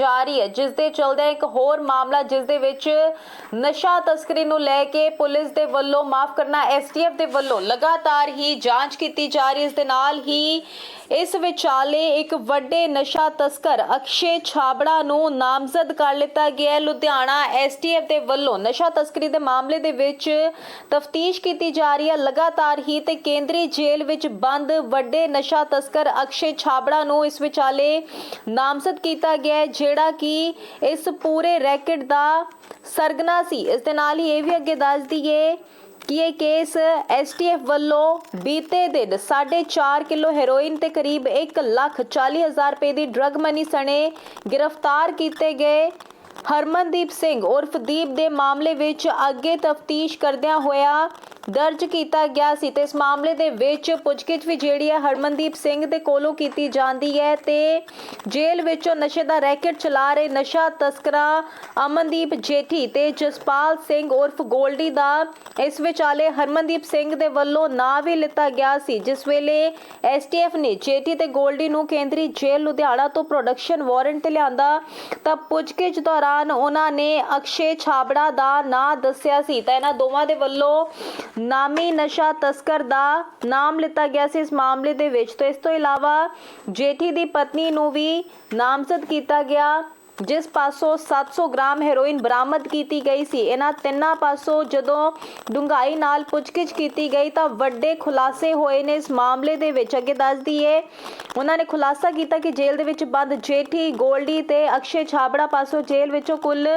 ਜਾ ਰਹੀ ਹੈ, ਜਿਸ ਦੇ ਚਲਦੇ ਇੱਕ ਹੋਰ ਮਾਮਲਾ, ਜਿਸ ਦੇ ਵਿੱਚ ਨਸ਼ਾ ਤਸਕਰੀ ਨੂੰ ਲੈ ਕੇ ਪੁਲਿਸ ਦੇ ਵੱਲੋਂ ਮਾਫ ਕਰਨਾ, ਐਸਟੀਐਫ ਦੇ ਵੱਲੋਂ ਲਗਾਤਾਰ ਹੀ ਜਾਂਚ ਕੀਤੀ ਜਾ ਰਹੀ ਇਸ ਦੇ ਨਾਲ ਹੀ ਇਸ ਵਿਚਾਲੇ ਇੱਕ ਵੱਡੇ ਨਸ਼ਾ ਤਸਕਰ ਅਕਸ਼ੇ ਛਾਬੜਾ ਨੂੰ ਨਾਮਜ਼ਦ ਕਰ ਲਿੱਤਾ ਗਿਆ ਹੈ। ਲੁਧਿਆਣਾ ਐਸਟੀਐਫ ਦੇ ਵੱਲੋਂ ਨਸ਼ਾ ਤਸਕਰੀ ਦੇ ਮਾਮਲੇ ਦੇ ਵਿੱਚ ਤਫਤੀਸ਼ ਕੀਤੀ ਜਾ ਰਹੀ ਹੈ। ਲਗਾਤਾਰ ਹੀ ਤੇ ਕੇਂਦਰੀ ਜੇਲ੍ਹ ਵਿੱਚ ਬੰਦ ਵੱਡੇ ਨਸ਼ਾ ਤਸਕਰ ਅਕਸ਼ੇ ਛਾਬੜਾ ਨੂੰ ਇਸ ਵਿਚਾਲੇ ਨਾਮਜ਼ਦ ਕੀਤਾ ਗਿਆ ਹੈ ਜਿਹੜਾ ਕਿ ਇਸ ਪੂਰੇ ਰੈਕਟ ਦਾ ਸਰਗਨਾ ਸੀ। ਇਸ ਦੇ ਨਾਲ ਹੀ ਇਹ ਵੀ ਅੱਗੇ ਦੱਸ ਦਈਏ ਕਿ ਇਹ ਕੇਸ ਐਸਟੀਐਫ ਵੱਲੋਂ ਬੀਤੇ ਦਿਨ 4.5 ਕਿਲੋ ਹੈਰੋਇਨ ਤੇ ਕਰੀਬ 1 ਲੱਖ 40 ਹਜ਼ਾਰ ਰੁਪਏ ਦੀ ਡਰਗ ਮਨੀ ਸਣੇ ਗ੍ਰਿਫਤਾਰ ਕੀਤੇ ਗਏ ਹਰਮਨਦੀਪ ਸਿੰਘ ਉਰਫ ਦੀਪ ਦੇ ਮਾਮਲੇ ਵਿੱਚ ਅੱਗੇ ਤਫਤੀਸ਼ ਕਰਦਿਆਂ ਹੋਇਆ ਦਰਜ ਕੀਤਾ ਗਿਆ ਸੀ ਤੇ ਇਸ ਮਾਮਲੇ ਦੇ ਵਿੱਚ ਪੁੱਛਗਿੱਛ ਵੀ ਜਿਹੜੀ ਹੈ ਹਰਮਨਦੀਪ ਸਿੰਘ ਦੇ ਕੋਲੋਂ ਕੀਤੀ ਜਾਂਦੀ ਹੈ ਤੇ ਜੇਲ੍ਹ ਵਿੱਚੋਂ ਨਸ਼ੇ ਦਾ ਰੈਕਟ ਚਲਾ ਰਹੇ ਨਸ਼ਾ ਤਸਕਰਾਂ ਅਮਨਦੀਪ ਜੇਠੀ ਤੇ ਜਸਪਾਲ ਸਿੰਘ ਉਰਫ ਗੋਲਡੀ ਦਾ ਇਸ ਵਿਚਾਲੇ ਹਰਮਨਦੀਪ ਸਿੰਘ ਦੇ ਵੱਲੋਂ ਨਾਂ ਵੀ ਲਿੱਤਾ ਗਿਆ ਸੀ। ਜਿਸ ਵੇਲੇ ਐਸਟੀਐਫ ਨੇ ਜੇਠੀ ਤੇ ਗੋਲਡੀ ਨੂੰ ਕੇਂਦਰੀ ਜੇਲ੍ਹ ਲੁਧਿਆਣਾ ਤੋਂ ਪ੍ਰੋਡਕਸ਼ਨ ਵਾਰੰਟ ਤੇ ਲਿਆਂਦਾ ਤਾਂ ਪੁੱਛਗਿੱਛ ਦੌਰਾਨ ਉਹਨਾਂ ਨੇ ਅਕਸ਼ੇ ਛਾਬੜਾ ਦਾ ਨਾਂ ਦੱਸਿਆ ਸੀ ਤਾਂ ਇਹਨਾਂ ਦੋਵਾਂ ਦੇ ਵੱਲੋਂ ਨਾਮੀ ਨਸ਼ਾ ਤਸਕਰ ਦਾ ਨਾਮ ਲਿੱਤਾ ਗਿਆ ਸੀ ਇਸ ਮਾਮਲੇ ਦੇ ਵਿੱਚ। ਤੋਂ ਇਸ ਤੋਂ ਇਲਾਵਾ ਜੇਠੀ ਦੀ ਪਤਨੀ ਨੂੰ ਵੀ ਨਾਮਜ਼ਦ ਕੀਤਾ ਗਿਆ। ਜਿਸ ਪਾਸੋਂ 700 ਗ੍ਰਾਮ ਹੈਰੋਇਨ ਬਰਾਮਦ ਕੀਤੀ ਗਈ ਸੀ, ਇਹਨਾਂ ਤਿੰਨਾਂ ਪਾਸੋਂ ਜਦੋਂ ਡੁੰਗਾਈ ਨਾਲ ਪੁੱਛਗਿੱਛ ਕੀਤੀ ਗਈ ਤਾਂ ਵੱਡੇ ਖੁਲਾਸੇ ਹੋਏ ਨੇ ਇਸ ਮਾਮਲੇ ਦੇ ਵਿੱਚ। ਅੱਗੇ ਦੱਸ ਦਈਏ, ਉਹਨਾਂ ਨੇ ਖੁਲਾਸਾ ਕੀਤਾ ਕਿ ਜੇਲ੍ਹ ਦੇ ਵਿੱਚ ਬੰਦ ਜੇਠੀ ਗੋਲਡੀ ਤੇ ਅਕਸ਼ੇ ਛਾਬੜਾ ਪਾਸੋਂ ਜੇਲ੍ਹ ਵਿੱਚੋਂ ਕੁੱਲ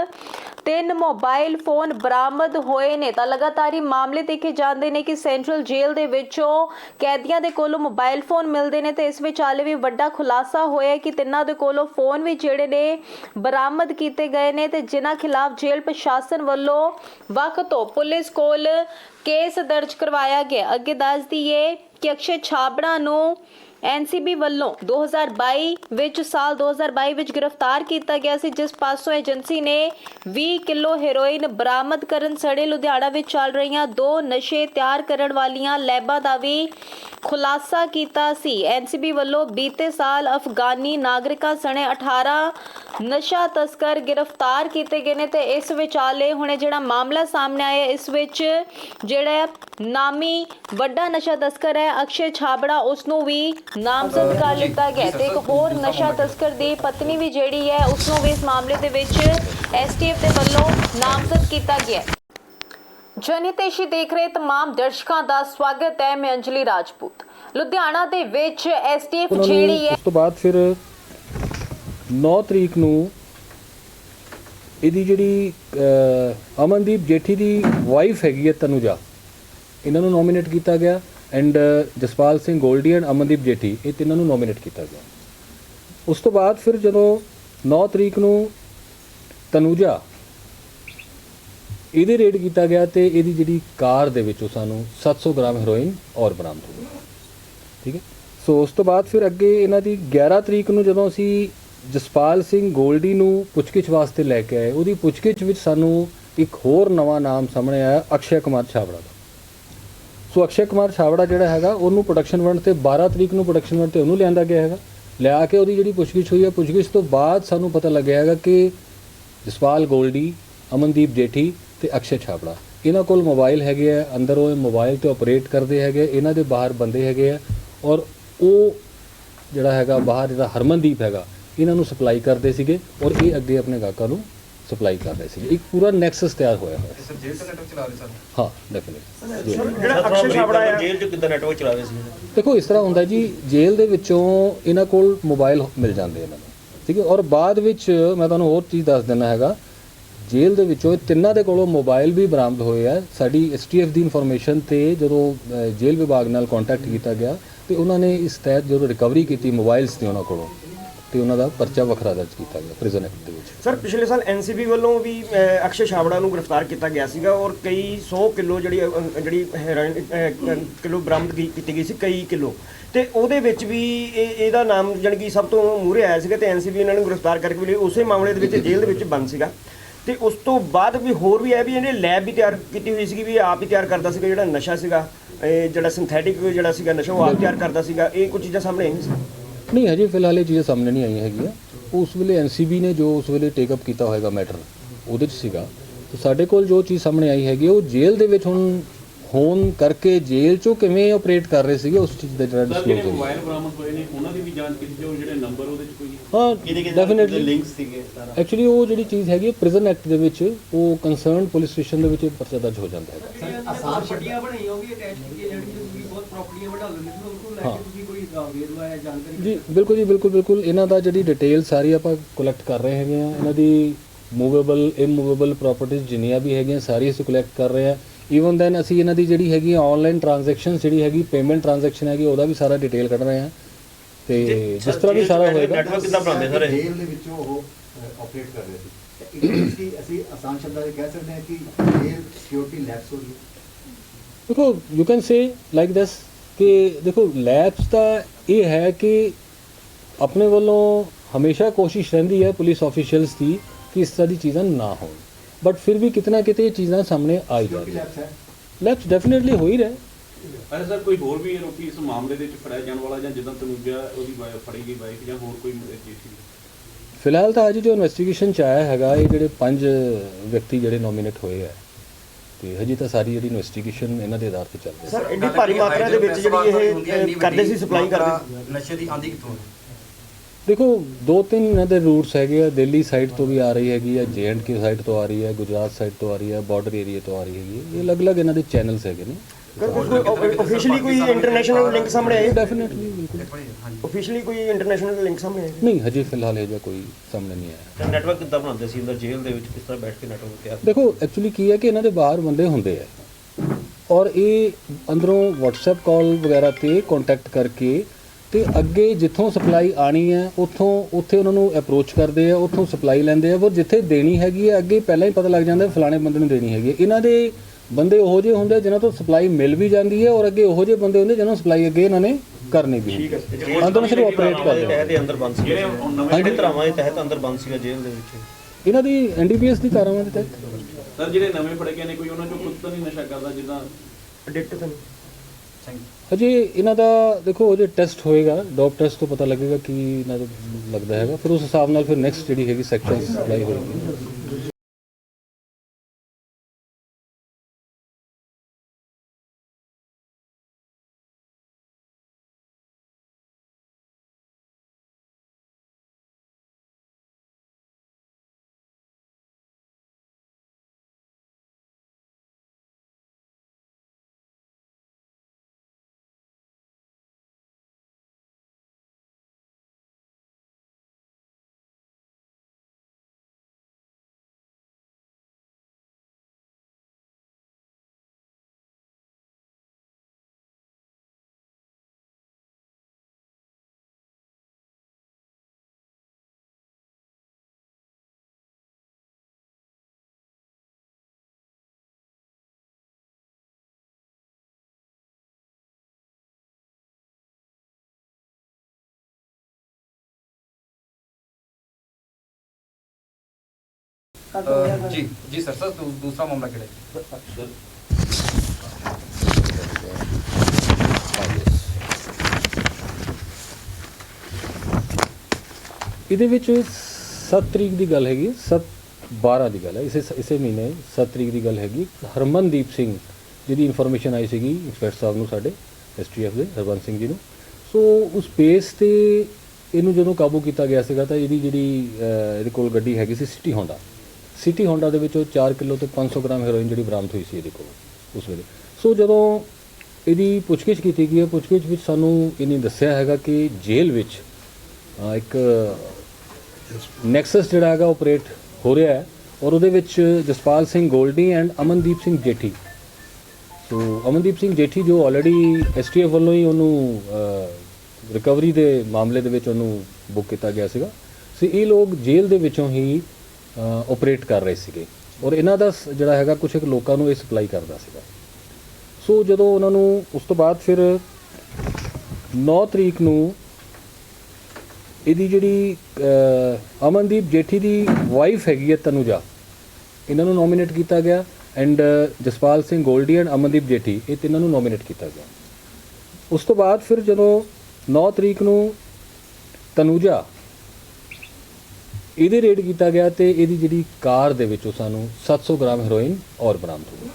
ਤਿੰਨ ਮੋਬਾਈਲ ਫੋਨ ਬਰਾਮਦ ਹੋਏ ਨੇ। ਤਾਂ ਲਗਾਤਾਰ ਹੀ ਮਾਮਲੇ ਦੇਖੇ ਜਾਂਦੇ ਨੇ ਕਿ ਸੈਂਟਰਲ ਜੇਲ੍ਹ ਦੇ ਵਿੱਚੋਂ ਕੈਦੀਆਂ ਦੇ ਕੋਲੋਂ ਮੋਬਾਈਲ ਫੋਨ ਮਿਲਦੇ ਨੇ ਤੇ ਇਸ ਵਿਚਾਲੇ ਵੀ ਵੱਡਾ ਖੁਲਾਸਾ ਹੋਇਆ ਕਿ ਤਿੰਨਾਂ ਦੇ ਕੋਲੋਂ ਫੋਨ ਵੀ ਜਿਹੜੇ ਨੇ ਬਰਾਮਦ ਕੀਤੇ ਗਏ ਨੇ ਤੇ ਜਿਨ੍ਹਾਂ ਖਿਲਾਫ ਜੇਲ੍ਹ ਪ੍ਰਸ਼ਾਸਨ ਵੱਲੋਂ ਵਕਤ ਤੋਂ ਪੁਲਿਸ ਕੋਲ ਕੇਸ ਦਰਜ ਕਰਵਾਇਆ ਗਿਆ। ਅੱਗੇ ਦੱਸ ਦਈਏ ਕਿ ਅਕਸ਼ੇ ਛਾਬੜਾ ਨੂੰ ਐਨਸੀਬੀ ਵੱਲੋਂ 2022 ਵਿੱਚ, ਸਾਲ 2022 ਵਿੱਚ ਗ੍ਰਿਫਤਾਰ ਕੀਤਾ ਗਿਆ ਸੀ, ਜਿਸ ਪਾਸੋਂ ਏਜੰਸੀ ਨੇ 20 ਕਿਲੋ ਹੈਰੋਇਨ ਬਰਾਮਦ ਕਰਨ ਸੜੇ ਲੁਧਿਆਣਾ ਵਿੱਚ ਚੱਲ ਰਹੀਆਂ ਦੋ ਨਸ਼ੇ ਤਿਆਰ ਕਰਨ ਵਾਲੀਆਂ ਲੈਬਾਂ ਦਾ ਵੀ ਖੁਲਾਸਾ ਕੀਤਾ ਸੀ। ਐਨਸੀਬੀ ਵੱਲੋਂ ਬੀਤੇ ਸਾਲ ਅਫਗਾਨੀ ਨਾਗਰਿਕਾਂ ਸਣੇ 18 ਨਸ਼ਾ ਤਸਕਰ ਗ੍ਰਿਫਤਾਰ ਕੀਤੇ ਗਏ ਨੇ ਤੇ ਇਸ ਵਿਚਾਲੇ ਹੁਣੇ ਜਿਹੜਾ ਮਾਮਲਾ ਸਾਹਮਣੇ ਆਇਆ, ਇਸ ਵਿੱਚ ਜਿਹੜਾ ਨਾਮੀ ਵੱਡਾ ਨਸ਼ਾ ਤਸਕਰ ਹੈ ਅਕਸ਼ੇ ਛਾਬੜਾ, ਉਸ ਨੂੰ ਵੀ ਨਾਮਜ਼ਦ ਕਰ ਲਿੱਤਾ ਗਿਆ। ਤੇ ਇੱਕ ਹੋਰ ਨਸ਼ਾ ਤਸਕਰ ਦੀ ਪਤਨੀ ਵੀ ਜਿਹੜੀ ਹੈ ਉਸ ਨੂੰ ਵੀ ਇਸ ਮਾਮਲੇ ਦੇ ਵਿੱਚ ਐਸਟੀਐਫ ਦੇ ਵੱਲੋਂ ਨਾਮਜ਼ਦ ਕੀਤਾ ਗਿਆ। ਹੈ। ਜਨਹਿਤੇਸ਼ੀ ਦੇਖ ਰਹੇ ਤਮਾਮ ਦਰਸ਼ਕਾਂ ਦਾ ਸਵਾਗਤ ਹੈ। ਮੈਂ ਅੰਜਲੀ ਰਾਜਪੂਤ। ਲੁਧਿਆਣਾ ਦੇ ਵਿੱਚ ਐਸਟੀਐਫ ਜਿਹੜੀ ਹੈ ਉਸ ਤੋਂ ਬਾਅਦ ਫਿਰ 9 ਤਰੀਕ ਨੂੰ ਇਹਦੀ ਜਿਹੜੀ ਅਮਨਦੀਪ ਜੇਠੀ ਦੀ ਵਾਈਫ ਹੈਗੀ ਹੈ ਤਨੁਜਾ ਇਹਨਾਂ ਨੂੰ ਨੋਮੀਨੇਟ ਕੀਤਾ ਗਿਆ। And uh, Jaspal Singh Goldy and Amandeep Jethi, ਇਹ ਤਿੰਨਾਂ ਨੂੰ ਨੋਮੀਨੇਟ ਕੀਤਾ ਗਿਆ। ਉਸ ਤੋਂ ਬਾਅਦ ਫਿਰ ਜਦੋਂ 9 ਤਰੀਕ ਨੂੰ ਤਨੂਜਾ, ਇਹਦੇ ਰੇਡ ਕੀਤਾ ਗਿਆ ਤੇ ਇਹਦੀ ਜਿਹੜੀ ਕਾਰ ਦੇ ਵਿੱਚੋਂ ਸਾਨੂੰ 700 ਗ੍ਰਾਮ ਹੈਰੋਇਨ ਔਰ ਬਰਾਮਦ ਹੋ ਗਈ। ਠੀਕ ਹੈ? ਸੋ ਉਸ ਤੋਂ ਬਾਅਦ ਫਿਰ ਅੱਗੇ ਇਹਨਾਂ ਦੀ 11 ਤਰੀਕ ਨੂੰ ਜਦੋਂ ਅਸੀਂ ਜਸਪਾਲ ਸਿੰਘ ਗੋਲਡੀ ਨੂੰ ਪੁੱਛਗਿੱਛ ਵਾਸਤੇ ਲੈ ਕੇ ਆਏ, ਉਹਦੀ ਪੁੱਛਗਿੱਛ ਵਿੱਚ ਸਾਨੂੰ ਇੱਕ ਹੋਰ ਨਵਾਂ ਨਾਮ ਸਾਹਮਣੇ ਆਇਆ, ਅਕਸ਼ੇ ਕੁਮਾਰ ਛਾਬੜਾ ਦਾ। ਸੋ ਅਕਸ਼ੇ ਕੁਮਾਰ ਛਾਬੜਾ ਜਿਹੜਾ ਹੈਗਾ, ਉਹਨੂੰ ਪ੍ਰੋਡਕਸ਼ਨ ਵੰਡ ਤੇ 12 ਤਰੀਕ ਨੂੰ ਪ੍ਰੋਡਕਸ਼ਨ ਵੰਡ ਤੇ ਉਹਨੂੰ ਲਿਆਂਦਾ ਗਿਆ ਹੈਗਾ। ਲਿਆ ਕੇ ਉਹਦੀ ਜਿਹੜੀ ਪੁੱਛਗਿੱਛ ਹੋਈ ਹੈ, ਪੁੱਛਗਿੱਛ ਤੋਂ ਬਾਅਦ ਸਾਨੂੰ ਪਤਾ ਲੱਗਿਆ ਹੈਗਾ ਕਿ ਜਸਪਾਲ ਗੋਲਡੀ, ਅਮਨਦੀਪ ਜੇਠੀ ਤੇ ਅਕਸ਼ੇ ਛਾਬੜਾ ਇਹਨਾਂ ਕੋਲ ਮੋਬਾਈਲ ਹੈਗੇ ਆ, ਅੰਦਰ ਉਹ ਮੋਬਾਈਲ ਤੇ ਆਪਰੇਟ ਕਰਦੇ ਹੈਗੇ, ਇਹਨਾਂ ਦੇ ਬਾਹਰ ਬੰਦੇ ਹੈਗੇ ਆ ਔਰ ਉਹ ਜਿਹੜਾ ਹੈਗਾ, ਬਾਹਰ ਜਿਹੜਾ ਹਰਮਨਦੀਪ ਹੈਗਾ, ਇਹਨਾਂ ਨੂੰ ਸਪਲਾਈ ਕਰਦੇ ਸੀਗੇ ਔਰ ਇਹ ਅੱਗੇ ਆਪਣੇ ਗਾਹਕਾਂ ਨੂੰ ਸਪਲਾਈ ਕਰ ਰਹੇ ਸੀਗੇ। ਇੱਕ ਪੂਰਾ ਨੈਕਸਸ ਤਿਆਰ ਹੋਇਆ ਹੋਇਆ। ਹੈ ਸਰ ਜੇਲ੍ਹ ਤੋਂ ਨੈਟਵਰਕ ਚਲਾ ਰਹੇ ਸਨ? ਹਾਂ ਡੈਫੀਨਿਟਲੀ ਜਿਹੜਾ ਅਕਸ਼ੇ ਛਾਬੜਾ ਆ ਜੇਲ੍ਹ ਚ ਕਿੱਦਾਂ ਨੈਟਵਰਕ ਚਲਾ ਰਹੇ ਸੀ ਦੇਖੋ ਇਸ ਤਰ੍ਹਾਂ ਹੁੰਦਾ ਜੀ ਜੇਲ੍ਹ ਦੇ ਵਿੱਚੋਂ ਇਹਨਾਂ ਕੋਲ ਮੋਬਾਈਲ ਮਿਲ ਜਾਂਦੇ ਇਹਨਾਂ ਨੂੰ। ਠੀਕ ਹੈ? ਔਰ ਬਾਅਦ ਵਿੱਚ ਮੈਂ ਤੁਹਾਨੂੰ ਹੋਰ ਚੀਜ਼ ਦੱਸ ਦਿੰਦਾ ਹੈਗਾ। ਜੇਲ੍ਹ ਦੇ ਵਿੱਚੋਂ ਇਹ ਤਿੰਨਾਂ ਦੇ ਕੋਲੋਂ ਮੋਬਾਈਲ ਵੀ ਬਰਾਮਦ ਹੋਏ ਆ। ਸਾਡੀ ਐਸਟੀਐਫ ਦੀ ਇਨਫੋਰਮੇਸ਼ਨ ਤੇ ਜਦੋਂ ਜੇਲ੍ਹ ਵਿਭਾਗ ਨਾਲ ਕੰਟੈਕਟ ਕੀਤਾ ਗਿਆ ਤੇ ਉਹਨਾਂ ਨੇ ਇਸ ਤਹਿਤ ਜਦੋਂ ਰਿਕਵਰੀ ਕੀਤੀ ਮੋਬਾਈਲਸ ਦੀ ਉਹਨਾਂ ਕੋਲੋਂ। ਤੇ ਉਹਨਾਂ ਦਾ ਪਰਚਾ ਵੱਖਰਾ ਦਰਜ ਕੀਤਾ ਗਿਆ ਪ੍ਰਿਜ਼ਨ ਐਕਟ ਦੇ ਵਿੱਚ। ਸਰ ਪਿਛਲੇ ਸਾਲ ਐਨਸੀਬੀ ਵੱਲੋਂ ਵੀ ਅਹ, ਅਕਸ਼ੇ ਛਾਬੜਾ ਨੂੰ ਗ੍ਰਿਫਤਾਰ ਕੀਤਾ ਗਿਆ ਸੀਗਾ ਔਰ ਕਈ 100 ਕਿਲੋ ਜਿਹੜੀ ਅਹ, ਜਿਹੜੀ ਹੈਰੋਇਨ ਅਹ, ਕਿਲੋ ਬਰਾਮਦ ਕੀ- ਕੀਤੀ ਗਈ ਸੀ ਕਈ ਕਿਲੋ। ਤੇ ਉਹਦੇ ਵਿੱਚ ਵੀ ਇਹ ਇਹਦਾ ਨਾਮ ਜਾਣੀ ਕਿ ਸਭ ਤੋਂ ਮੂਹਰੇ ਆਇਆ ਸੀਗਾ ਤੇ ਐਨਸੀਬੀ ਇਹਨਾਂ ਨੂੰ ਗ੍ਰਿਫਤਾਰ ਕਰਕੇ ਵੀ ਲਈ ਉਸੇ ਮਾਮਲੇ ਦੇ ਵਿੱਚ ਜੇਲ੍ਹ ਦੇ ਵਿੱਚ ਬੰਦ ਸੀਗਾ। ਤੇ ਉਸ ਤੋਂ ਬਾਅਦ ਵੀ ਹੋਰ ਵੀ ਹੈ ਵੀ ਇਹਨੇ ਲੈਬ ਵੀ ਤਿਆਰ ਕੀਤੀ ਹੋਈ ਸੀਗੀ ਵੀ ਇਹ ਆਪ ਹੀ ਤਿਆਰ ਕਰਦਾ ਸੀਗਾ ਜਿਹੜਾ ਨਸ਼ਾ ਸੀਗਾ ਇਹ ਜਿਹੜਾ ਸਿੰਥੈਟਿਕ ਜਿਹੜਾ ਸੀਗਾ ਨਸ਼ਾ ਉਹ ਆਪ ਤਿਆਰ ਕਰਦਾ ਸੀਗਾ ਇਹ ਕੁਝ ਚੀਜ਼ਾਂ ਸਾਹਮਣੇ ਆਈਆਂ ਸੀ? ਨਹੀਂ ਹਜੇ ਫਿਲਹਾਲ ਇਹ ਚੀਜ਼ਾਂ ਸਾਹਮਣੇ ਨਹੀਂ ਆਈਆਂ ਹੈਗੀਆਂ। ਉਸ ਵੇਲੇ ਐਨਸੀਬੀ ਨੇ ਜੋ ਉਸ ਵੇਲੇ ਟੇਕ ਅਪ ਕੀਤਾ ਹੋਏਗਾ ਮੈਟਰ ਉਹਦੇ 'ਚ ਸੀਗਾ। ਤੇ ਸਾਡੇ ਕੋਲ ਜੋ ਚੀਜ਼ ਸਾਹਮਣੇ ਆਈ ਹੈਗੀ ਹੈ, ਉਹ ਜੇਲ੍ਹ ਦੇ ਵਿੱਚ ਹੁਣ ਹੋਣ ਕਰਕੇ ਜੇਲ੍ਹ 'ਚੋਂ ਕਿਵੇਂ ਆਪਰੇਟ ਕਰ ਰਹੇ ਸੀਗੇ ਉਸ ਚੀਜ਼ ਦਾ ਜਿਹੜਾ ਡਿਸਕਲੋਜ਼ ਹੋਇਆ ਮੋਬਾਈਲ ਬਰਾਮਦ ਹੋਏ ਨੇ ਉਹਨਾਂ ਦੀ ਵੀ ਜਾਂਚ ਕੀਤੀ ਜਾਓ ਜਿਹੜੇ ਨੰਬਰ ਉਹਦੇ ਚ ਕੋਈ ਹਾਂ ਡੈਫੀਨਿਟਲੀ ਲਿੰਕਸ ਸੀਗੇ ਸਾਰਾ। ਐਕਚੁਅਲੀ ਉਹ ਜਿਹੜੀ ਚੀਜ਼ ਹੈਗੀ ਪ੍ਰਿਜ਼ਨ ਐਕਟ ਦੇ ਵਿੱਚ ਉਹ ਕੰਸਰਨਡ ਪੁਲਿਸ ਸਟੇਸ਼ਨ ਦੇ ਵਿੱਚ ਪਰਚਾ ਦਰਜ ਹੋ ਜਾਂਦਾ ਹੈਗਾ। ਆਸਾਨ ਛੱਡੀਆਂ ਬਣਾਈਆਂ ਉਹ ਵੀ ਅਟੈਚ ਕੀਤੀਆਂ ਜਾਣਗੀਆਂ ਤੁਸੀਂ ਬਹੁਤ ਪ੍ਰਾਪਰਟੀਆਂ ਵਧਾ ਲੈਂਦੇ ਸੀ ਉਸ ਨੂੰ ਲੈ ਹਾਂ। ਕੇ ਤੁਸੀਂ ਵੇਰਵਾ ਜਾਂ ਜਾਣਕਾਰੀ ਜੀ ਬਿਲਕੁਲ ਜੀ ਬਿਲਕੁਲ ਬਿਲਕੁਲ। ਇਹਨਾਂ ਦਾ ਜਿਹੜੀ ਡਿਟੇਲ ਸਾਰੀ ਆਪਾਂ ਕਲੈਕਟ ਕਰ ਰਹੇ ਹੈਗੇ ਆ ਇਹਨਾਂ ਦੀ ਮੂਵੇਬਲ ਇਮੂਵੇਬਲ ਪ੍ਰਾਪਰਟੀਆਂ ਜਿੰਨੀਆਂ ਵੀ ਹੈਗੀਆਂ ਸਾਰੀ ਅਸੀਂ ਕਲੈਕਟ ਕਰ ਰਹੇ ਆ ਈਵਨ ਦੈਨ ਅਸੀਂ ਇਹਨਾਂ ਦੀ ਜਿਹੜੀ ਹੈਗੀ ਆਨਲਾਈਨ ਟ੍ਰਾਂਜੈਕਸ਼ਨ ਜਿਹੜੀ ਹੈਗੀ ਪੇਮੈਂਟ ਟ੍ਰਾਂਜੈਕਸ਼ਨ ਹੈਗੀ ਉਹਦਾ ਵੀ ਸਾਰਾ ਡਿਟੇਲ ਕੱਢ ਰਹੇ ਆ ਤੇ ਜਿਸ ਤਰ੍ਹਾਂ ਵੀ ਸਾਰਾ ਹੋਏਗਾ। ਨੈਟਵਰਕ ਕਿੱਦਾਂ ਬਣਾਉਂਦੇ ਸਰ? ਇਹ ਜੇਲ੍ਹ ਦੇ ਵਿੱਚੋਂ ਉਹ ਆਪਰੇਟ ਕਰ ਰਹੇ ਸੀ। ਕੀ ਅਸੀਂ ਆਸਾਨ ਸ਼ਬਦਾਂ ਵਿੱਚ ਕਹਿ ਸਕਦੇ ਹਾਂ ਕਿ ਜੇਲ੍ਹ ਸਿਕਿਉਰਿਟੀ ਲੈਪਸ ਹੋ ਰਹੀ ਹੈ। ਦੇਖੋ you can say like this ਕਿ ਦੇਖੋ ਲੈਬਸ ਦਾ ਇਹ ਹੈ ਕਿ ਆਪਣੇ ਵੱਲੋਂ ਹਮੇਸ਼ਾ ਕੋਸ਼ਿਸ਼ ਰਹਿੰਦੀ ਹੈ ਪੁਲਿਸ ਆਫੀਸ਼ੀਅਲਸ ਦੀ ਕਿ ਇਸ ਤਰ੍ਹਾਂ ਦੀ ਚੀਜ਼ਾਂ ਨਾ ਹੋਣ। ਬਟ ਫਿਰ ਵੀ ਕਿਤਨਾ ਕਿਤੇ ਇਹ ਚੀਜ਼ਾਂ ਸਾਹਮਣੇ ਆ ਹੀ ਸਿਕਿਉਰਿਟੀ ਜਾਂਦੀਆਂ ਲੈਪਸ ਹੈ ਲੈਬਸ ਡੈਫੀਨਿਟਲੀ ਹੋ ਹੀ ਰਹੇ। ਅਰੇ ਸਰ ਕੋਈ ਹੋਰ ਵੀ ਆਰੋਪੀ ਇਸ ਮਾਮਲੇ ਦੇ ਵਿੱਚ ਫੜਿਆ ਜਾਣ ਵਾਲਾ ਜਾਂ ਜਿੱਦਾਂ ਤਨੂਜਾ ਉਹਦੀ ਫੜੀ ਗਈ ਵਾਈਫ ਜਾਂ ਹੋਰ ਕੋਈ ਚੀਜ਼ ਸੀ? ਫਿਲਹਾਲ ਤਾਂ ਅਜੇ ਜੋ ਇਨਵੈਸਟੀਗੇਸ਼ਨ ਚ ਆਇਆ ਹੈਗਾ ਇਹ ਜਿਹੜੇ ਪੰਜ ਵਿਅਕਤੀ ਜਿਹੜੇ ਨੋਮੀਨੇਟ ਹੋਏ ਆ ਤੇ ਹਜੇ ਤਾਂ ਸਾਰੀ ਜਿਹੜੀ ਇਨਵੈਸਟੀਗੇਸ਼ਨ ਇਹਨਾਂ ਦੇ ਆਧਾਰ ਤੇ ਚੱਲ ਰਹੀ ਹੈ। ਸਰ ਐਡੀ ਭਾਰੀ ਮਾਤਰਾ ਦੇ ਵਿੱਚ ਜਿਹੜੀ ਇਹ ਕਰਦੇ ਸੀ ਸਪਲਾਈ ਕਰਦੇ ਨਸ਼ੇ ਦੀ ਆਂਦੀ ਕਿੱਥੋਂ ਦੇਖੋ ਦੋ ਤਿੰਨ ਇਹਨਾਂ ਦੇ ਰੂਟਸ ਹੈਗੇ ਆ। ਦਿੱਲੀ ਸਾਈਡ ਤੋਂ ਵੀ ਆ ਰਹੀ ਹੈਗੀ ਆ ਕੇ ਸਾਈਡ ਤੋਂ ਆ ਰਹੀ ਹੈ ਗੁਜਰਾਤ ਸਾਈਡ ਤੋਂ ਆ ਰਹੀ ਹੈ ਬਾਰਡਰ ਏਰੀਆ ਤੋਂ ਆ ਰਹੀ ਹੈਗੀ ਹੈ। ਇਹ ਅਲੱਗ-ਅਲੱਗ ਇਹਨਾਂ ਦੇ ਚੈਨਲਸ ਹੈਗੇ ਨੇ। ਕੋਈ ਆਫੀਸ਼ੀਅਲੀ ਕੋਈ ਇੰਟਰਨੈਸ਼ਨਲ ਲਿੰਕ ਸਾਹਮਣੇ ਆਏ ਡੈਫੀਨਿਟਲੀ ਬਿਲਕੁਲ ਆਫੀਸ਼ੀਅਲੀ ਕੋਈ ਇੰਟਰਨੈਸ਼ਨਲ ਲਿੰਕ ਸਾਹਮਣੇ ਆਏ ਨਹੀਂ ਹਜੇ ਫਿਲਹਾਲ ਇਹ ਜਿਹਾ ਕੋਈ ਸਾਹਮਣੇ ਨਹੀਂ ਆਇਆ ਨੈਟਵਰਕ ਕਿੱਦਾਂ ਬਣਾਉਂਦੇ ਸੀ? ਅੰਦਰ ਜੇਲ੍ਹ ਦੇ ਵਿੱਚ ਕਿਸ ਤਰ੍ਹਾਂ ਬੈਠ ਕੇ ਨੈਟਵਰਕ ਤਿਆਰ ਦੇਖੋ ਐਕਚੁਅਲੀ ਕੀ ਹੈ ਕਿ ਇਹਨਾਂ ਦੇ ਬਾਹਰ ਬੰਦੇ ਹੁੰਦੇ ਆ। ਔਰ ਇਹ ਅੰਦਰੋਂ WhatsApp ਕਾਲ ਵਗੈਰਾ ਤੇ ਕੰਟੈਕਟ ਕਰਕੇ ਤੇ ਅੱਗੇ ਜਿੱਥੋਂ ਸਪਲਾਈ ਆਣੀ ਹੈ ਉੱਥੋਂ ਉੱਥੇ ਉਹਨਾਂ ਨੂੰ ਅਪਰੋਚ ਕਰਦੇ ਆ ਉੱਥੋਂ ਸਪਲਾਈ ਲੈਂਦੇ ਆ। ਪਰ ਜਿੱਥੇ ਦੇਣੀ ਹੈਗੀ ਹੈ ਅੱਗੇ ਪਹਿਲਾਂ ਹੀ ਪਤਾ ਲੱਗ ਜਾਂਦਾ ਫਲਾਣੇ ਬੰਦੇ ਨੂੰ ਦੇਣੀ ਹੈਗੀ ਇਹਨਾਂ ਦੇ ਬੰਦੇ ਉਹੋ ਜਿਹੇ ਹੁੰਦੇ ਜਿਨ੍ਹਾਂ ਤੋਂ ਸਪਲਾਈ ਮਿਲ ਵੀ ਜਾਂਦੀ ਹੈ ਔਰ ਅੱਗੇ ਉਹੋ ਜਿਹੇ ਬੰਦੇ ਹੁੰਦੇ ਜਿਨ੍ਹਾਂ ਨੂੰ ਸਪਲਾਈ ਅੱਗੇ ਇਹਨਾਂ ਨੇ ਕਰਨੀ ਵੀ ਹੁੰਦੀ ਹੈ ਅੰਦਰੋਂ ਸਿਰਫ ਆਪਰੇਟ ਕਰਦੇ ਤਹਿਤ ਦੇ ਅੰਦਰ ਬੰਦ ਸੀ ਜਿਹੜੇ ਨਵੇਂ ਧਰਾਵਾਂ ਦੇ ਤਹਿਤ ਅੰਦਰ ਬੰਦ ਸੀਗਾ ਜੇਲ੍ਹ ਦੇ ਵਿੱਚ। ਇਹਨਾਂ ਦੀ ਐਨਡੀਪੀਐਸ ਦੀ ਕਾਰਵਾਈ ਦੇ ਤਹਿਤ। ਸਰ ਜਿਹੜੇ ਨਵੇਂ ਫੜੇ ਗਏ ਨੇ ਕੋਈ ਉਹਨਾਂ ਚੋਂ ਖੁਦ ਤਾਂ ਨਹੀਂ ਨਸ਼ਾ ਕਰਦਾ ਜਿੱਦਾਂ? ਐਡਿਕਟ ਤਾਂ ਹਜੇ ਇਹਨਾਂ ਦਾ ਦੇਖੋ ਉਹਦੇ ਟੈਸਟ ਹੋਏਗਾ ਡੋਪ ਟੈਸਟ ਤੋਂ ਪਤਾ ਲੱਗੇਗਾ ਕੀ ਇਹਨਾਂ ਦਾ ਲੱਗਦਾ ਹੈਗਾ ਫਿਰ ਉਸ ਹਿਸਾਬ ਨਾਲ ਫਿਰ ਨੈਕਸਟ ਜਿਹੜੀ ਹੈਗੀ ਸੈਕਸ਼ਨ ਅਪਲਾਈ ਹੋਏਗੀ। जी जी सर सर दू- दूसरा मामला क्या है ਇਹਦੇ ਵਿੱਚ 7 ਤਰੀਕ ਦੀ ਗੱਲ ਹੈਗੀ 7 12 ਦੀ ਗੱਲ ਹੈ ਇਸੇ ਇਸੇ ਮਹੀਨੇ 7 ਤਰੀਕ ਦੀ ਗੱਲ ਹੈਗੀ ਹਰਮਨਦੀਪ ਸਿੰਘ ਜਿਹਦੀ ਇਨਫੋਰਮੇਸ਼ਨ ਆਈ ਸੀਗੀ ਇੰਸਪੈਕਟਰ ਸਾਹਿਬ ਨੂੰ ਸਾਡੇ ਐਸਟੀਐਫ ਦੇ ਹਰਬੰਸ ਸਿੰਘ ਜੀ ਨੂੰ ਸੋ ਉਸ ਬੇਸ ਤੇ ਇਹਨੂੰ ਜਦੋਂ ਕਾਬੂ ਕੀਤਾ ਗਿਆ ਸੀਗਾ ਤਾਂ ਇਹਦੀ ਜਿਹੜੀ ਅਹ, ਇਹਦੇ ਕੋਲ ਗੱਡੀ ਹੈਗੀ ਸੀ ਸਿਟੀ ਹੋਂਡਾ ਸਿਟੀ ਹੋਂਡਾ ਦੇ ਵਿੱਚੋਂ 4 ਕਿਲੋ ਤੇ 500 ਗ੍ਰਾਮ ਹੈਰੋਇਨ ਜਿਹੜੀ ਬਰਾਮਦ ਹੋਈ ਸੀ ਇਹਦੇ ਕੋਲ ਉਸ ਵੇਲੇ। ਸੋ ਜਦੋਂ ਇਹਦੀ ਪੁੱਛਗਿੱਛ ਕੀਤੀ ਗਈ ਹੈ, ਪੁੱਛਗਿੱਛ ਵਿੱਚ ਸਾਨੂੰ ਇਹਨੇ ਦੱਸਿਆ ਹੈਗਾ ਕਿ ਜੇਲ੍ਹ ਵਿੱਚ ਇੱਕ ਨੈਕਸਸ ਜਿਹੜਾ ਹੈਗਾ ਆਪਰੇਟ ਹੋ ਰਿਹਾ ਹੈ ਔਰ ਉਹਦੇ ਵਿੱਚ ਜਸਪਾਲ ਸਿੰਘ ਗੋਲਡੀ ਐਂਡ ਅਮਨਦੀਪ ਸਿੰਘ ਜੇਠੀ। ਸੋ ਅਮਨਦੀਪ ਸਿੰਘ ਜੇਠੀ ਜੋ ਆਲਰੇਡੀ ਐਸਟੀਐਫ ਵੱਲੋਂ ਹੀ ਉਹਨੂੰ ਰਿਕਵਰੀ ਦੇ ਮਾਮਲੇ ਦੇ ਵਿੱਚ ਉਹਨੂੰ ਬੁੱਕ ਕੀਤਾ ਗਿਆ ਸੀਗਾ। ਸੋ ਇਹ ਲੋਕ ਜੇਲ੍ਹ ਦੇ ਵਿੱਚੋਂ ਹੀ ਆਪਰੇਟ ਕਰ ਰਹੇ ਸੀਗੇ। ਔਰ ਇਹਨਾਂ ਦਾ ਸ- ਜਿਹੜਾ ਹੈਗਾ ਕੁਝ ਇੱਕ ਲੋਕਾਂ ਨੂੰ ਇਹ ਸਪਲਾਈ ਕਰਦਾ ਸੀਗਾ। ਸੋ ਜਦੋਂ ਉਹਨਾਂ ਨੂੰ, ਉਸ ਤੋਂ ਬਾਅਦ ਫਿਰ 9 ਤਰੀਕ ਨੂੰ ਇਹਦੀ ਜਿਹੜੀ ਅਮਨਦੀਪ ਜੇਠੀ ਦੀ ਵਾਈਫ ਹੈਗੀ ਹੈ ਤਨੂਜਾ, ਇਹਨਾਂ ਨੂੰ ਨੋਮੀਨੇਟ ਕੀਤਾ ਗਿਆ ਐਂਡ ਜਸਪਾਲ ਸਿੰਘ ਗੋਲਡੀ ਐਂਡ ਅਮਨਦੀਪ ਜੇਠੀ, ਇਹ ਤਿੰਨਾਂ ਨੂੰ ਨੋਮੀਨੇਟ ਕੀਤਾ ਗਿਆ। ਉਸ ਤੋਂ ਬਾਅਦ ਫਿਰ ਜਦੋਂ 9 ਤਰੀਕ ਨੂੰ ਤਨੂਜਾ ਇਹਦੇ ਰੇਡ ਕੀਤਾ ਗਿਆ ਤੇ ਇਹਦੀ ਜਿਹੜੀ ਕਾਰ ਦੇ ਵਿੱਚੋਂ ਸਾਨੂੰ 700 ਗ੍ਰਾਮ ਹੈਰੋਇਨ ਔਰ ਬਰਾਮਦ ਹੋ ਗਈ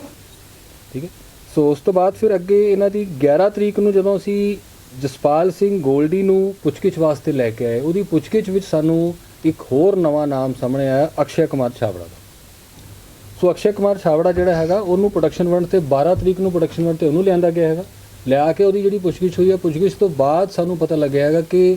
ਠੀਕ ਹੈ? ਸੋ ਉਸ ਤੋਂ ਬਾਅਦ ਫਿਰ ਅੱਗੇ ਇਹਨਾਂ ਦੀ 11 ਤਰੀਕ ਨੂੰ ਜਦੋਂ ਅਸੀਂ ਜਸਪਾਲ ਸਿੰਘ ਗੋਲਡੀ ਨੂੰ ਪੁੱਛਗਿੱਛ ਵਾਸਤੇ ਲੈ ਕੇ ਆਏ, ਉਹਦੀ ਪੁੱਛਗਿੱਛ ਵਿੱਚ ਸਾਨੂੰ ਇੱਕ ਹੋਰ ਨਵਾਂ ਨਾਮ ਸਾਹਮਣੇ ਆਇਆ, ਅਕਸ਼ੇ ਕੁਮਾਰ ਛਾਬੜਾ ਦਾ। ਸੋ ਅਕਸ਼ੇ ਕੁਮਾਰ ਛਾਬੜਾ ਜਿਹੜਾ ਹੈਗਾ, ਉਹਨੂੰ ਪ੍ਰੋਡਕਸ਼ਨ ਵੰਡ ਤੇ 12 ਤਰੀਕ ਨੂੰ ਪ੍ਰੋਡਕਸ਼ਨ ਵੰਡ ਤੇ ਉਹਨੂੰ ਲਿਆਂਦਾ ਗਿਆ ਹੈਗਾ। ਲਿਆ ਕੇ ਉਹਦੀ ਜਿਹੜੀ ਪੁੱਛਗਿੱਛ ਹੋਈ ਹੈ ਪੁੱਛਗਿੱਛ ਤੋਂ ਬਾਅਦ ਸਾਨੂੰ ਪਤਾ ਲੱਗਿਆ ਹੈਗਾ ਕਿ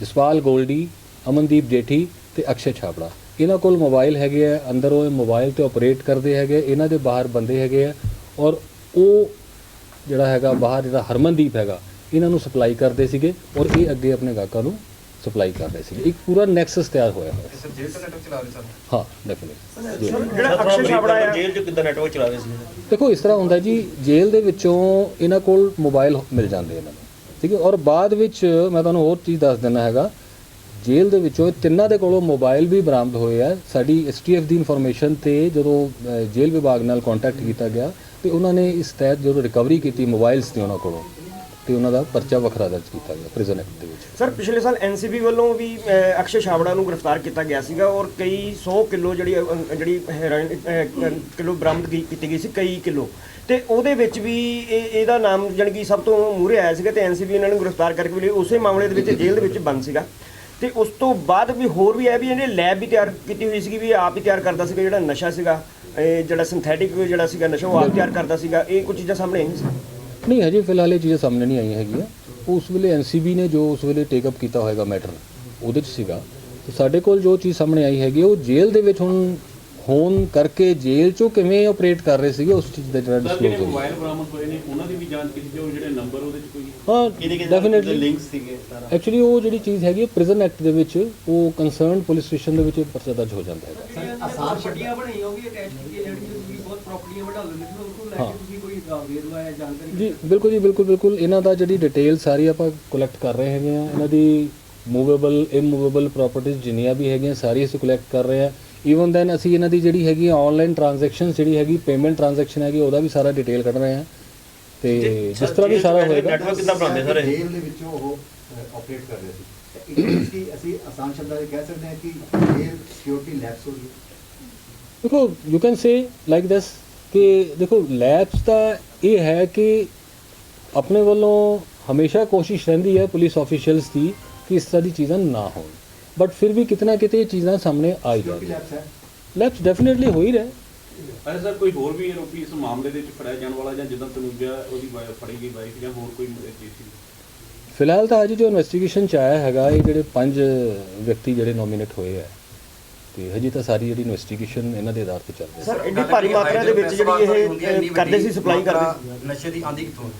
ਜਸਪਾਲ ਗੋਲਡੀ, ਅਮਨਦੀਪ ਜੇਠੀ ਤੇ ਅਕਸ਼ੇ ਛਾਬੜਾ ਇਹਨਾਂ ਕੋਲ ਮੋਬਾਈਲ ਹੈਗੇ ਆ ਅੰਦਰ ਉਹ ਮੋਬਾਈਲ ਤੇ ਆਪਰੇਟ ਕਰਦੇ ਹੈਗੇ ਇਹਨਾਂ ਦੇ ਬਾਹਰ ਬੰਦੇ ਹੈਗੇ ਆ ਔਰ ਉਹ ਜਿਹੜਾ ਹੈਗਾ ਬਾਹਰ ਜਿਹੜਾ ਹਰਮਨਦੀਪ ਹੈਗਾ ਇਹਨਾਂ ਨੂੰ ਸਪਲਾਈ ਕਰਦੇ ਸੀਗੇ ਔਰ ਇਹ ਅੱਗੇ ਆਪਣੇ ਗਾਹਕਾਂ ਨੂੰ ਸਪਲਾਈ ਕਰ ਰਹੇ ਸੀਗੇ। ਇੱਕ ਪੂਰਾ ਨੈਕਸਸ ਤਿਆਰ ਹੋਇਆ ਹੋਇਆ। ਸਰ ਜੇਲ੍ਹ ਨੈਟਵਰਕ ਚਲਾ ਰਹੇ ਸਰ ਹਾਂ ਡੈਫੀਨਿਟਲੀ ਜਿਹੜਾ ਅਕਸ਼ੇ ਛਾਬੜਾ ਆ ਜੇਲ੍ਹ 'ਚ ਕਿੱਦਾਂ ਨੈਟਵਰਕ ਚਲਾ ਰਹੇ ਸੀ ਦੇਖੋ ਇਸ ਤਰ੍ਹਾਂ ਹੁੰਦਾ ਜੀ ਜੇਲ੍ਹ ਦੇ ਵਿੱਚੋਂ ਇਹਨਾਂ ਕੋਲ ਮੋਬਾਈਲ ਮਿਲ ਜਾਂਦੇ ਇਹਨਾਂ ਨੂੰ। ਠੀਕ ਹੈ ਔਰ ਬਾਅਦ ਵਿੱਚ ਮੈਂ ਤੁਹਾਨੂੰ ਹੋਰ ਚੀਜ਼ ਦੱਸ ਦਿੰਦਾ ਹੈਗਾ ਜੇਲ੍ਹ ਦੇ ਵਿੱਚੋਂ ਤਿੰਨਾਂ ਦੇ ਕੋਲੋਂ ਮੋਬਾਈਲ ਵੀ ਬਰਾਮਦ ਹੋਏ ਆ। ਸਾਡੀ ਐਸਟੀਐਫ ਦੀ ਇਨਫੋਰਮੇਸ਼ਨ ਤੇ ਜਦੋਂ ਜੇਲ੍ਹ ਵਿਭਾਗ ਨਾਲ ਕੰਟੈਕਟ ਕੀਤਾ ਗਿਆ ਤੇ ਉਹਨਾਂ ਨੇ ਇਸ ਤਹਿਤ ਜਦੋਂ ਰਿਕਵਰੀ ਕੀਤੀ ਮੋਬਾਈਲਸ ਦੀ ਉਹਨਾਂ ਕੋਲੋਂ ਤੇ ਉਹਨਾਂ ਦਾ ਪਰਚਾ ਵੱਖਰਾ ਦਰਜ ਕੀਤਾ ਗਿਆ ਪ੍ਰਿਜ਼ਨ ਐਕਟ ਦੇ ਵਿੱਚ। ਸਰ ਪਿਛਲੇ ਸਾਲ ਐਨਸੀਬੀ ਵੱਲੋਂ ਵੀ ਅਕਸ਼ੇ ਛਾਬੜਾ ਨੂੰ ਗ੍ਰਿਫਤਾਰ ਕੀਤਾ ਗਿਆ ਸੀਗਾ ਔਰ ਕਈ 100 ਕਿਲੋ ਜਿਹੜੀ ਜਿਹੜੀ ਹੈਰੋਇਨ ਅਹ, ਕਿਲੋ ਬਰਾਮਦ ਕੀਤੀ ਗਈ ਸੀ ਕਈ ਕਿਲੋ। ਤੇ ਉਹਦੇ ਵਿੱਚ ਵੀ ਇਹ ਇਹਦਾ ਨਾਮ ਜਾਣੀ ਕਿ ਸਭ ਤੋਂ ਮੂਹਰੇ ਆਇਆ ਸੀਗਾ ਤੇ ਐਨਸੀਬੀ ਇਹਨਾਂ ਨੂੰ ਗ੍ਰਿਫਤਾਰ ਕਰਕੇ ਵੀ ਉਸੇ ਮਾਮਲੇ ਦੇ ਵਿੱਚ ਜੇਲ੍ਹ ਦੇ ਵਿੱਚ ਬੰਦ ਸੀਗਾ। ਤੇ ਉਸ ਤੋਂ ਬਾਅਦ ਵੀ ਹੋਰ ਵੀ ਹੈ ਵੀ ਇਹਨੇ ਲੈਬ ਵੀ ਤਿਆਰ ਕੀਤੀ ਹੋਈ ਸੀਗੀ ਵੀ ਆਪ ਹੀ ਤਿਆਰ ਕਰਦਾ ਸੀਗਾ ਜਿਹੜਾ ਨਸ਼ਾ ਸੀਗਾ, ਇਹ ਜਿਹੜਾ ਸਿੰਥੈਟਿਕ ਜਿਹੜਾ ਸੀਗਾ ਨਸ਼ਾ, ਉਹ ਆਪ ਤਿਆਰ ਕਰਦਾ ਸੀਗਾ। ਇਹ ਕੁਝ ਚੀਜ਼ਾਂ ਸਾਹਮਣੇ ਆਈਆਂ ਸੀ? ਨਹੀਂ, ਹਜੇ ਫਿਲਹਾਲ ਇਹ ਚੀਜ਼ਾਂ ਸਾਹਮਣੇ ਨਹੀਂ ਆਈਆਂ ਹੈਗੀਆਂ। ਉਸ ਵੇਲੇ ਐਨਸੀਬੀ ਨੇ ਜੋ ਉਸ ਵੇਲੇ ਟੇਕ ਅਪ ਕੀਤਾ ਹੋਏਗਾ ਮੈਟਰ ਉਹਦੇ 'ਚ ਸੀਗਾ। ਤੇ ਸਾਡੇ ਕੋਲ ਜੋ ਚੀਜ਼ ਸਾਹਮਣੇ ਆਈ ਹੈਗੀ, ਉਹ ਜੇਲ੍ਹ ਦੇ ਵਿੱਚ ਹੁਣ ਹੋਣ ਕਰਕੇ ਜੇਲ੍ਹ 'ਚੋਂ ਕਿਵੇਂ ਆਪਰੇਟ ਕਰ ਰਹੇ ਸੀਗੇ ਉਸ ਚੀਜ਼ ਦਾ ਜਿਹੜਾ ਸਰ ਜਿਹੜੇ ਡਿਸਕਲੋਜ਼ ਹੋਇਆ ਮੋਬਾਈਲ ਬਰਾਮਦ ਹੋਏ ਨੇ ਉਹਨਾਂ ਦੀ ਵੀ ਜਾਂਚ ਕੀਤੀ ਜਾਓ ਜਿਹੜੇ ਨੰਬਰ ਉਹਦੇ 'ਚ ਕੋਈ ਹਾਂ ਡੈਫੀਨਿਟਲੀ ਲਿੰਕਸ ਸੀਗੇ ਸਾਰਾ। ਐਕਚੁਅਲੀ ਉਹ ਜਿਹੜੀ ਚੀਜ਼ ਹੈਗੀ ਪ੍ਰਿਜ਼ਨ ਐਕਟ ਦੇ ਵਿੱਚ ਉਹ ਕੰਸਰਨਡ ਪੁਲਿਸ ਸਟੇਸ਼ਨ ਦੇ ਵਿੱਚ ਪਰਚਾ ਦਰਜ ਹੋ ਜਾਂਦਾ ਹੈਗਾ। ਆਸਾਨ ਪੱਟੀਆਂ ਬਣਾਈਆਂ ਉਹ ਵੀ ਅਟੈਚ ਕੀਤੀਆਂ ਜਾਣਗੀਆਂ ਤੁਸੀਂ ਬਹੁਤ ਪ੍ਰਾਪਰਟੀਆਂ ਵਢਾ ਲੈਂਦੇ ਸੀ ਉਸ ਨੂੰ ਲੈ। ਕੇ ਤੁਸੀਂ ਕੋਈ ਵੇਰਵਾ ਜਾਂ ਜਾਣਕਾਰੀ ਜੀ ਬਿਲਕੁਲ ਜੀ ਬਿਲਕੁਲ ਬਿਲਕੁਲ। ਇਹਨਾਂ ਦਾ ਜਿਹੜੀ ਡਿਟੇਲ ਸਾਰੀ ਆਪਾਂ ਕਲੈਕਟ ਕਰ ਰਹੇ ਹੈਗੇ ਆ ਇਹਨਾਂ ਦੀ ਮੂਵੇਬਲ ਇਮੂਵੇਬਲ ਪ੍ਰਾਪਰਟੀਆਂ ਜਿੰਨੀਆਂ ਵੀ ਹੈਗੀਆਂ ਸਾਰੀ ਅਸੀਂ ਕਲੈਕਟ ਕਰ ਰਹੇ ਆ ਈਵਨ ਦੈਨ ਅਸੀਂ ਇਹਨਾਂ ਦੀ ਜਿਹੜੀ ਹੈਗੀ ਆਨਲਾਈਨ ਟ੍ਰਾਂਜੈਕਸ਼ਨ ਜਿਹੜੀ ਹੈਗੀ ਪੇਮੈਂਟ ਟ੍ਰਾਂਜੈਕਸ਼ਨ ਹੈਗੀ ਉਹਦਾ ਵੀ ਸਾਰਾ ਡਿਟੇਲ ਕੱਢ ਰਹੇ ਆ ਤੇ ਜਿਸ ਤਰ੍ਹਾਂ ਵੀ ਸਾਰਾ ਹੋਏਗਾ। ਨੈਟਵਰਕ ਕਿੱਦਾਂ ਬਣਾਉਂਦੇ ਸਰ? ਇਹ ਜੇਲ੍ਹ ਦੇ ਵਿੱਚੋਂ ਉਹ ਆਪਰੇਟ ਕਰ ਰਹੇ ਸੀ। ਵਿੱਚ ਕੀ ਅਸੀਂ ਆਸਾਨ ਸ਼ਬਦਾਂ ਵਿੱਚ ਕਹਿ ਸਕਦੇ ਹਾਂ ਕਿ ਜੇਲ੍ਹ ਸਿਕਿਉਰਿਟੀ ਲੈਪਸ ਹੋ ਗਈ। ਹੈ। ਦੇਖੋ you can say like this ਕਿ ਦੇਖੋ ਲੈਬਸ ਦਾ ਇਹ ਹੈ ਕਿ ਆਪਣੇ ਵੱਲੋਂ ਹਮੇਸ਼ਾ ਕੋਸ਼ਿਸ਼ ਰਹਿੰਦੀ ਹੈ ਪੁਲਿਸ ਆਫੀਸ਼ੀਅਲਸ ਦੀ ਕਿ ਇਸ ਤਰ੍ਹਾਂ ਦੀ ਚੀਜ਼ਾਂ ਨਾ ਹੋਣ। ਬਟ ਫਿਰ ਵੀ ਕਿਤਨਾ ਕਿਤੇ ਇਹ ਚੀਜ਼ਾਂ ਸਾਹਮਣੇ ਆ ਹੀ ਜਾਂਦੀਆਂ ਲੈਪਸ ਹੈ ਡੈਫੀਨਿਟਲੀ ਹੋ ਹੀ ਰਹੇ ਅਰੇ ਸਰ ਕੋਈ ਹੋਰ ਵੀ ਆਰੋਪੀ ਇਸ ਮਾਮਲੇ ਦੇ ਵਿੱਚ ਫੜਿਆ ਜਾਣ ਵਾਲਾ ਜਾਂ ਜਿੱਦਾਂ ਤਨੂਜਾ ਉਹਦੀ ਫੜੀ ਗਈ ਬਾਈਕ ਜਾਂ ਹੋਰ ਕੋਈ ਚੀਜ਼ ਸੀ ਫਿਲਹਾਲ ਤਾਂ ਅਜੇ ਜੋ ਇਨਵੈਸਟੀਗੇਸ਼ਨ ਚ ਆਇਆ ਹੈਗਾ ਇਹ ਜਿਹੜੇ ਪੰਜ ਵਿਅਕਤੀ ਜਿਹੜੇ ਨੋਮੀਨੇਟ ਹੋਏ ਆ ਤੇ ਹਜੇ ਤਾਂ ਸਾਰੀ ਜਿਹੜੀ ਇਨਵੈਸਟੀਗੇਸ਼ਨ ਇਹਨਾਂ ਦੇ ਆਧਾਰ ਤੇ ਚੱਲ ਰਹੀ ਹੈ ਸਰ ਐਡੀ ਭਾਰੀ ਮਾਤਰਾ ਦੇ ਵਿੱਚ ਜਿਹੜੀ ਇਹ ਕਰਦੇ ਸੀ ਸਪਲਾਈ ਕਰਦੇ ਨਸ਼ੇ ਦੀ ਆਂਦੀ ਕਿੱਥੋਂ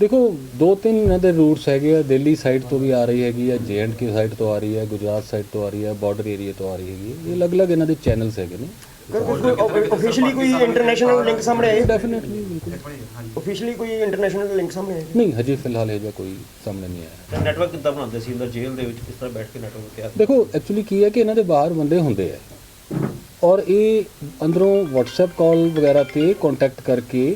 ਦੇਖੋ ਦੋ ਤਿੰਨ ਇਹਨਾਂ ਦੇ ਰੂਟਸ ਹੈਗੇ ਆ ਦਿੱਲੀ ਸਾਈਡ ਤੋਂ ਵੀ ਆ ਰਹੀ ਹੈਗੀ ਆ ਕੇ ਸਾਈਡ ਤੋਂ ਆ ਰਹੀ ਹੈ ਗੁਜਰਾਤ ਸਾਈਡ ਤੋਂ ਆ ਰਹੀ ਹੈ ਬਾਰਡਰ ਏਰੀਆ ਤੋਂ ਆ ਰਹੀ ਹੈਗੀ ਹੈ। ਇਹ ਅਲੱਗ-ਅਲੱਗ ਇਹਨਾਂ ਦੇ ਚੈਨਲਸ ਹੈਗੇ ਨੇ। ਆਫੀਸ਼ੀਅਲੀ ਕੋਈ ਇੰਟਰਨੈਸ਼ਨਲ ਲਿੰਕ ਸਾਹਮਣੇ ਆਏ ਡੈਫੀਨਿਟਲੀ ਬਿਲਕੁਲ। ਆਫੀਸ਼ੀਅਲੀ ਕੋਈ ਇੰਟਰਨੈਸ਼ਨਲ ਲਿੰਕ ਸਾਹਮਣੇ ਆਏ ਨਹੀਂ ਹਜੇ ਫਿਲਹਾਲ ਇਹ ਜਿਹਾ ਕੋਈ ਸਾਹਮਣੇ ਨਹੀਂ ਆਇਆ। ਨੈਟਵਰਕ ਕਿੱਦਾਂ ਬਣਾਉਂਦੇ ਸੀ? ਅੰਦਰ ਜੇਲ੍ਹ ਦੇ ਵਿੱਚ ਕਿਸ ਤਰ੍ਹਾਂ ਬੈਠ ਕੇ ਨੈਟਵਰਕ ਤਿਆਰ ਦੇਖੋ ਐਕਚੁਅਲੀ ਕੀ ਹੈ ਕਿ ਇਹਨਾਂ ਦੇ ਬਾਹਰ ਬੰਦੇ ਹੁੰਦੇ ਆ। ਔਰ ਇਹ ਅੰਦਰੋਂ WhatsApp ਕਾਲ ਵਗੈਰਾ ਤੇ ਕੰਟੈਕਟ ਕਰਕੇ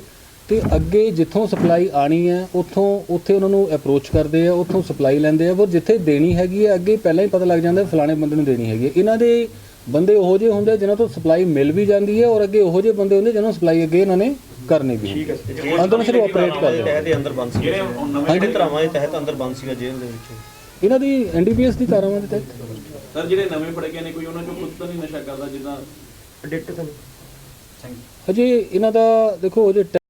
ਤੇ ਅੱਗੇ ਜਿੱਥੋਂ ਸਪਲਾਈ ਆਣੀ ਹੈ ਉੱਥੋਂ ਉੱਥੇ ਉਹਨਾਂ ਨੂੰ ਅਪਰੋਚ ਕਰਦੇ ਆ ਉੱਥੋਂ ਸਪਲਾਈ ਲੈਂਦੇ ਆ ਉਹ ਜਿੱਥੇ ਦੇਣੀ ਹੈਗੀ ਹੈ ਅੱਗੇ ਪਹਿਲਾਂ ਹੀ ਪਤਾ ਲੱਗ ਜਾਂਦਾ ਫਲਾਣੇ ਬੰਦੇ ਨੂੰ ਦੇਣੀ ਹੈਗੀ ਹੈ। ਇਹਨਾਂ ਦੇ ਬੰਦੇ ਉਹੋ ਜਿਹੇ ਹੁੰਦੇ ਜਿਨ੍ਹਾਂ ਤੋਂ ਸਪਲਾਈ ਮਿਲ ਵੀ ਜਾਂਦੀ ਹੈ ਔਰ ਅੱਗੇ ਉਹੋ ਜਿਹੇ ਬੰਦੇ ਹੁੰਦੇ ਜਿਹਨਾਂ ਨੂੰ ਸਪਲਾਈ ਅੱਗੇ ਇਹਨਾਂ ਨੇ ਕਰਨੀ ਵੀ ਹੁੰਦੀ ਹੈ। ਅੰਦਰੋਂ ਸਿਰਫ ਆਪਰੇਟ ਕਰਦੇ ਆ। ਅੰਦਰ ਬੰਦ ਜਿਹੜੇ ਉਹ ਨਵੇਂ ਜਿਹੜੇ ਧਰਾਵਾਂ ਦੇ ਤਹਿਤ ਅੰਦਰ ਬੰਦ ਸੀਗਾ ਜੇਲ੍ਹ ਦੇ ਵਿੱਚ। ਇਹਨਾਂ ਦੀ ਐਨਡੀਪੀਐਸ ਦੀ ਧਾਰਾਵਾਂ ਦੇ ਤਹਿਤ। ਸਰ ਜਿਹੜੇ ਨਵੇਂ ਫੜੇ ਗਏ ਨੇ ਕੋਈ ਉਹਨਾਂ ਚੋਂ ਤਾਂ ਨਹੀਂ ਨਸ਼ਾ ਕਰਦਾ ਜਿੱਦਾਂ ਐਡਿਕਟ ਤਾਂ ਹਜੇ ਇਹਨਾਂ ਦਾ ਦੇਖੋ ਹਜੇ